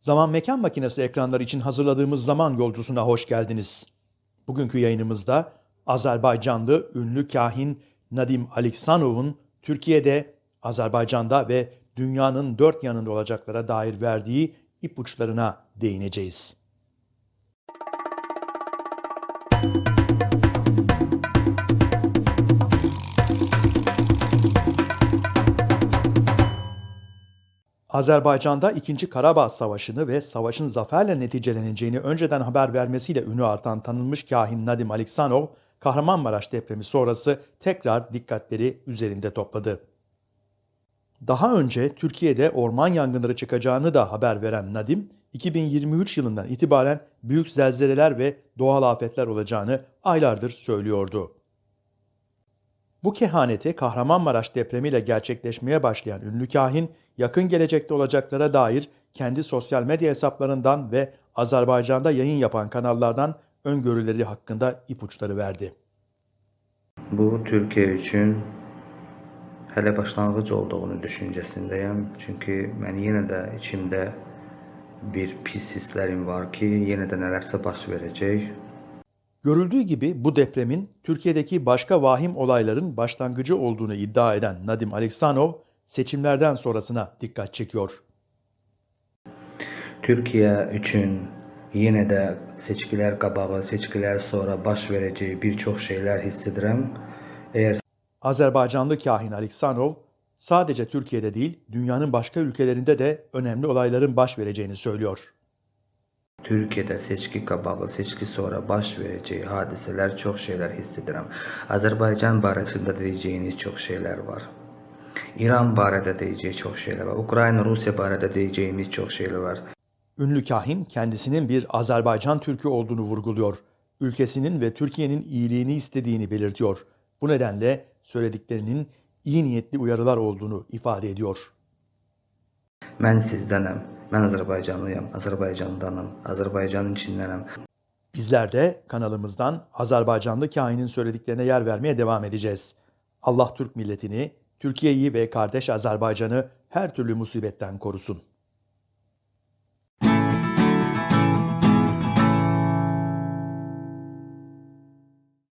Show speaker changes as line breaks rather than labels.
Zaman Mekan Makinesi ekranları için hazırladığımız zaman yolcusuna hoş geldiniz. Bugünkü yayınımızda Azerbaycanlı ünlü kahin Nadim Aleksanov'un Türkiye'de, Azerbaycan'da ve dünyanın dört yanında olacaklara dair verdiği ipuçlarına değineceğiz. Azerbaycan'da 2. Karabağ Savaşı'nı ve savaşın zaferle neticeleneceğini önceden haber vermesiyle ünü artan tanınmış kahin Nadim Aleksanov, Kahramanmaraş depremi sonrası tekrar dikkatleri üzerinde topladı. Daha önce Türkiye'de orman yangınları çıkacağını da haber veren Nadim, 2023 yılından itibaren büyük zelzeleler ve doğal afetler olacağını aylardır söylüyordu. Bu kehaneti Kahramanmaraş depremiyle gerçekleşmeye başlayan ünlü kahin, yakın gelecekte olacaklara dair kendi sosyal medya hesaplarından ve Azerbaycan'da yayın yapan kanallardan öngörüleri hakkında ipuçları verdi.
Bu Türkiye üçün hələ başlanğıc olduğunu düşüncəsindəyəm. Çünki mən yenə də içimdə bir pis hisslərim var ki, yenə də nələrsə baş verəcək.
Görüldüğü gibi bu depremin Türkiye'deki başka vahim olayların başlangıcı olduğunu iddia eden Nadim Aleksanov, seçimlerden sonrasına dikkat çekiyor.
Türkiyə üçün yenə də seçkilər qabağı, seçkilər sonra baş verəcəyi bir çox şeylər hiss edirəm. Əgər
Azerbaycanlı kahin Aleksanov, sadece Türkiye'de değil, dünyanın başka ülkelerinde de önemli olayların baş vereceğini söylüyor.
Türkiyədə seçki qabağı, seçki sonra baş verəcəyi hadisələr, çox şeylər hiss edirəm. Azərbaycan barəsində deyəcəyiniz çox şeylər var. İran barədə deyəcəyi çox şeylər var. Ukrayna, Rusiya barədə deyəcəyimiz çox şeylər var.
Ünlü kahin kendisinin bir Azerbaycan Türk'ü olduğunu vurguluyor. Ülkesinin ve Türkiye'nin iyiliğini istediğini belirtiyor. Bu nedenle söylediklerinin iyi niyetli uyarılar olduğunu ifade ediyor.
Mən sizdənəm. Mən Azərbaycanlıyam, Azərbaycandanam, Azərbaycanın içindənəm.
Bizler de kanalımızdan Azerbaycanlı kahinin söylediklerine yer vermeye devam edeceğiz. Allah Türk milletini, Türkiye'yi ve kardeş Azerbaycan'ı her türlü musibetten korusun.